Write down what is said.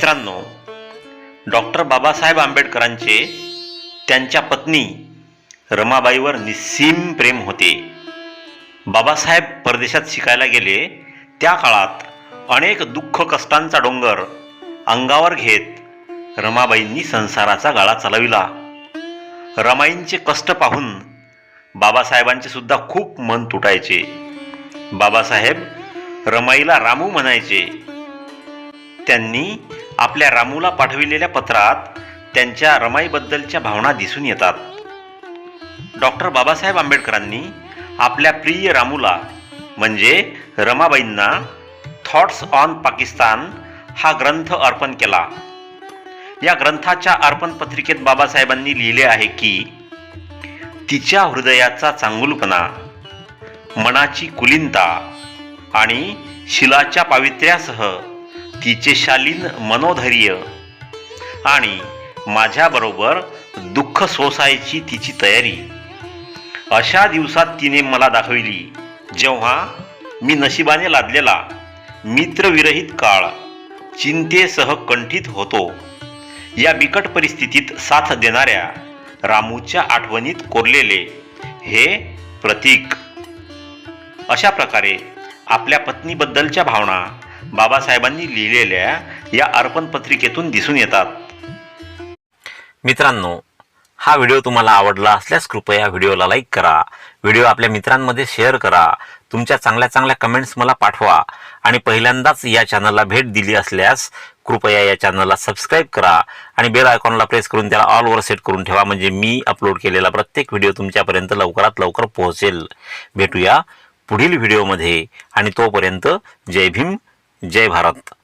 मित्रांनो डॉक्टर बाबासाहेब आंबेडकरांचे त्यांच्या पत्नी रमाबाईवर निस्सीम प्रेम होते. बाबासाहेब परदेशात शिकायला गेले. त्या काळात अनेक दुःख कष्टांचा डोंगर अंगावर घेत रमाबाईंनी संसाराचा गाळा चालविला. रमाईंचे कष्ट पाहून बाबासाहेबांचे सुद्धा खूप मन तुटायचे. बाबासाहेब रमाईला रामू म्हणायचे. त्यांनी आपल्या रामूला पाठविलेल्या पत्रात त्यांच्या रमाईबद्दलच्या भावना दिसून येतात. डॉक्टर बाबासाहेब आंबेडकरांनी आपल्या प्रिय रामूला म्हणजे रमाबाईंना थॉट्स ऑन पाकिस्तान हा ग्रंथ अर्पण केला. या ग्रंथाच्या अर्पण पत्रिकेत बाबासाहेबांनी लिहिले आहे की तिच्या हृदयाचा चांगुलपणा मनाची कुलीनता आणि शिलाच्या पावित्र्यासह तिचे शालीन मनोधैर्य आणि माझ्याबरोबर दुःख सोसायची तिची तयारी. अशा दिवसात तिने मला दाखविली जेव्हा मी नशिबाने लादलेला मित्रविरहित काळ चिंतेसह कंठित होतो. या बिकट परिस्थितीत साथ देणाऱ्या रामूच्या आठवणीत कोरलेले हे प्रतीक. अशा प्रकारे आपल्या पत्नीबद्दलच्या भावना बाबासाहेबांनी लिहिलेल्या या अर्पण पत्रिकेतून दिसून येतात. मित्रांनो हा व्हिडिओ तुम्हाला आवडला असल्यास कृपया व्हिडिओला लाईक करा. व्हिडिओ आपल्या मित्रांमध्ये शेअर करा. तुमच्या चांगल्या चांगल्या कमेंट्स मला पाठवा. आणि पहिल्यांदाच या चॅनलला भेट दिली असल्यास कृपया या चॅनलला सबस्क्राईब करा. आणि बेल आयकॉनला प्रेस करून त्याला ऑलवर सेट करून ठेवा. म्हणजे मी अपलोड केलेला प्रत्येक व्हिडिओ तुमच्यापर्यंत लवकरात लवकर पोहोचेल. भेटूया पुढील व्हिडिओमध्ये. आणि तोपर्यंत जय भीम जय भारत